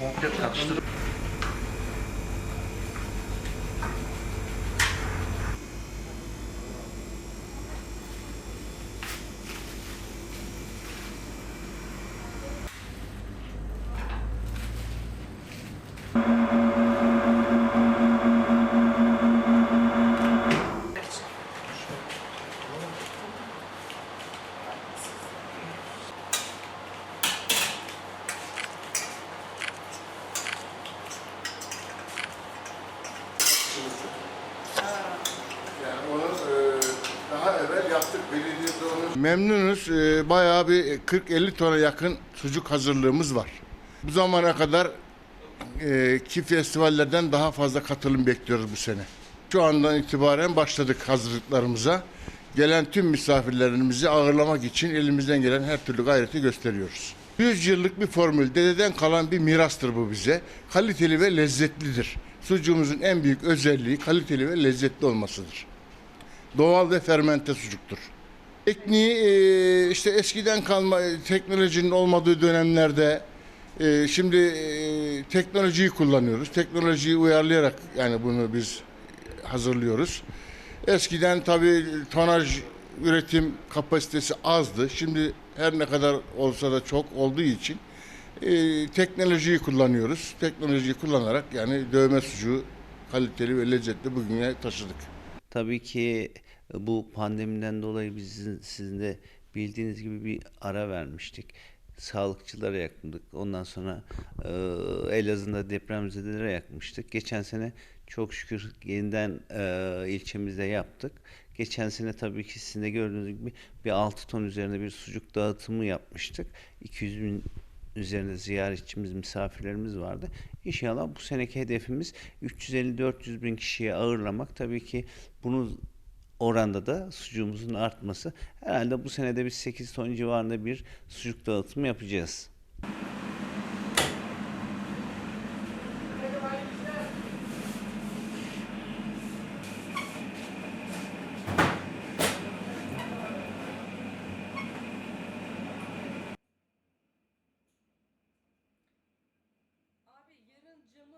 Komple karıştırıp Yani onu e, daha evvel yaptık. Belediyede onu... Memnunuz. E, bayağı bir 40-50 tona yakın sucuk hazırlığımız var. Bu zamana kadar e, ki festivallerden daha fazla katılım bekliyoruz bu sene. Şu andan itibaren başladık hazırlıklarımıza. Gelen tüm misafirlerimizi ağırlamak için elimizden gelen her türlü gayreti gösteriyoruz. 100 yıllık bir formül, dededen kalan bir mirastır bu bize. Kaliteli ve lezzetlidir. Sucuğumuzun en büyük özelliği kaliteli ve lezzetli olmasıdır. Doğal ve fermente sucuktur. Tekniği e, işte eskiden kalma e, teknolojinin olmadığı dönemlerde e, şimdi teknolojiyi kullanıyoruz. Teknolojiyi uyarlayarak yani bunu biz hazırlıyoruz. Eskiden tabii tonaj üretim kapasitesi azdı. Şimdi her ne kadar olsa da çok olduğu için e, teknolojiyi kullanıyoruz. Teknolojiyi kullanarak yani dövme sucuğu kaliteli ve lezzetli bugüne taşıdık. Tabii ki bu pandemiden dolayı biz sizin de bildiğiniz gibi bir ara vermiştik. Sağlıkçılara yakındık. Ondan sonra e, Elazığ'da depremzedelere yakmıştık. Geçen sene çok şükür yeniden e, ilçemizde yaptık. Geçen sene tabii ki sizin de gördüğünüz gibi bir 6 ton üzerinde bir sucuk dağıtımı yapmıştık. 200 bin üzerinde ziyaretçimiz, misafirlerimiz vardı. İnşallah bu seneki hedefimiz 350-400 bin kişiye ağırlamak. Tabii ki bunu oranda da sucuğumuzun artması. Herhalde bu senede biz 8 ton civarında bir sucuk dağıtımı yapacağız.